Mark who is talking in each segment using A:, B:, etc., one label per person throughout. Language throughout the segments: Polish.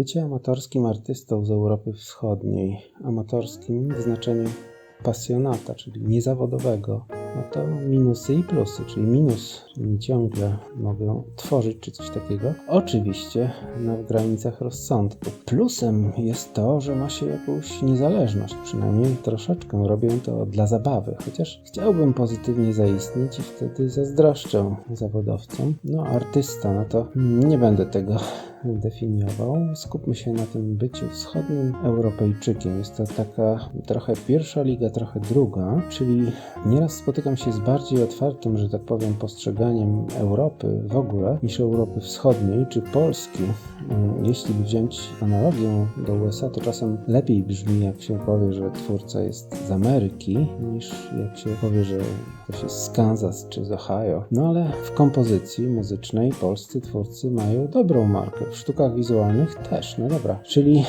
A: Bycie amatorskim artystą z Europy Wschodniej, amatorskim w znaczeniu pasjonata, czyli niezawodowego, no to minusy i plusy, czyli minus, nie ciągle mogę tworzyć czy coś takiego. Oczywiście na granicach rozsądku. Plusem jest to, że ma się jakąś niezależność, przynajmniej troszeczkę robię to dla zabawy, chociaż chciałbym pozytywnie zaistnieć i wtedy zazdroszczę zawodowcom. No artysta, no to nie będę tego definiował. Skupmy się na tym byciu wschodnim Europejczykiem. Jest to taka trochę pierwsza liga, trochę druga, czyli nieraz spotykam się z bardziej otwartym, że tak powiem, postrzeganiem Europy w ogóle niż Europy Wschodniej czy Polski. Mm, Jeśli wziąć analogię do USA, to czasem lepiej brzmi, jak się powie, że twórca jest z Ameryki, niż jak się powie, że ktoś jest z Kansas czy z Ohio. No ale w kompozycji muzycznej polscy twórcy mają dobrą markę. W sztukach wizualnych też, no dobra. Czyli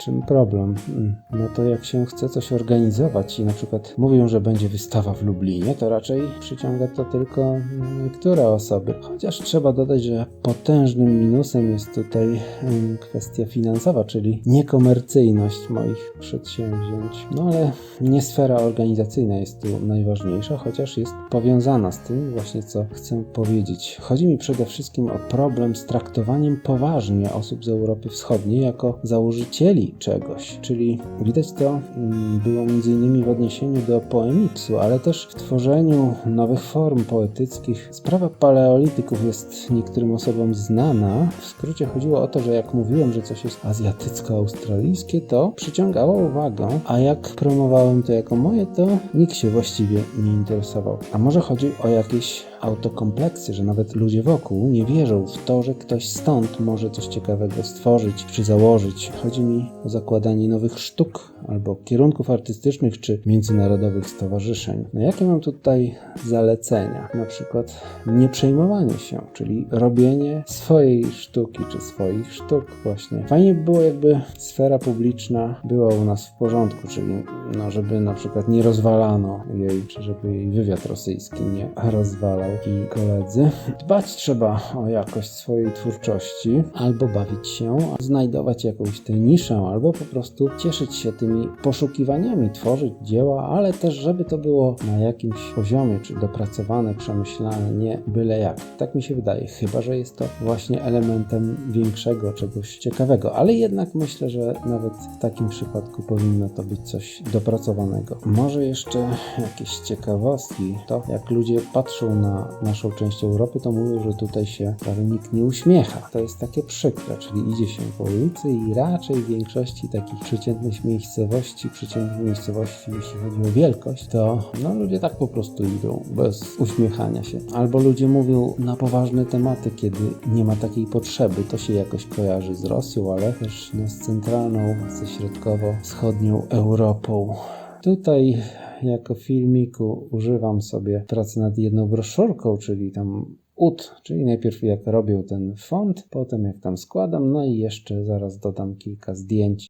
A: czym problem? Mm, No to jak się chce coś organizować i na przykład mówią, że będzie wystawa w Lublinie, to raczej przyciąga to tylko mm, niektóre osoby. Chociaż trzeba dodać, że potężnym minusem jest tutaj mm, kwestia finansowa, czyli niekomercyjność moich przedsięwzięć. No ale nie sfera organizacyjna jest tu najważniejsza, chociaż jest powiązana z tym właśnie, co chcę powiedzieć. Chodzi mi przede wszystkim o problem z traktowaniem poważnie osób z Europy Wschodniej jako założycieli czegoś. Czyli widać to mm, było m.in. w odniesieniu do poemiksu, ale też w tworzeniu nowych form poetyckich. Sprawa paleolityków jest niektórym osobom znana. W skrócie chodziło o to, że jak mówiłem, że coś jest azjatycko-australijskie, to przyciągało uwagę, a jak promowałem to jako moje, to nikt się właściwie nie interesował. A może chodzi o jakieś autokompleksy, że nawet ludzie wokół nie wierzą w to, że ktoś stąd może coś ciekawego stworzyć czy założyć. Chodzi mi o zakładanie nowych sztuk albo kierunków artystycznych czy międzynarodowych stowarzyszeń. No jakie mam tutaj zalecenia? Na przykład nie przejmowanie się, czyli robienie swojej sztuki czy swoich sztuk właśnie. Fajnie by było jakby sfera publiczna była u nas w porządku, czyli no, żeby na przykład nie rozwalano jej, czy żeby jej wywiad rosyjski nie rozwalał i koledzy. Dbać trzeba o jakość swojej twórczości, albo bawić się, znajdować jakąś tę niszę, albo po prostu cieszyć się tymi poszukiwaniami, tworzyć dzieła, ale też, żeby to było na jakimś poziomie, czy dopracowane, przemyślane, nie byle jak. Tak mi się wydaje, chyba że jest to właśnie elementem większego czegoś ciekawego, ale jednak myślę, że nawet w takim przypadku powinno to być coś dopracowanego. Może jeszcze jakieś ciekawostki, to jak ludzie patrzą na naszą część Europy, to mówią, że tutaj się prawie nikt nie uśmiecha. To jest takie przykre, czyli idzie się po ulicy i raczej w większości takich przeciętnych miejscowości, przeciętnych miejscowości, jeśli chodzi o wielkość, to no, ludzie tak po prostu idą, bez uśmiechania się. Albo ludzie mówią na poważne tematy, kiedy nie ma takiej potrzeby. To się jakoś kojarzy z Rosją, ale też no, z centralną, ze środkowo-wschodnią Europą. Tutaj jako filmiku używam sobie pracy nad jedną broszurką, czyli tam UT, czyli najpierw jak robię ten font, potem jak tam składam, no i jeszcze zaraz dodam kilka zdjęć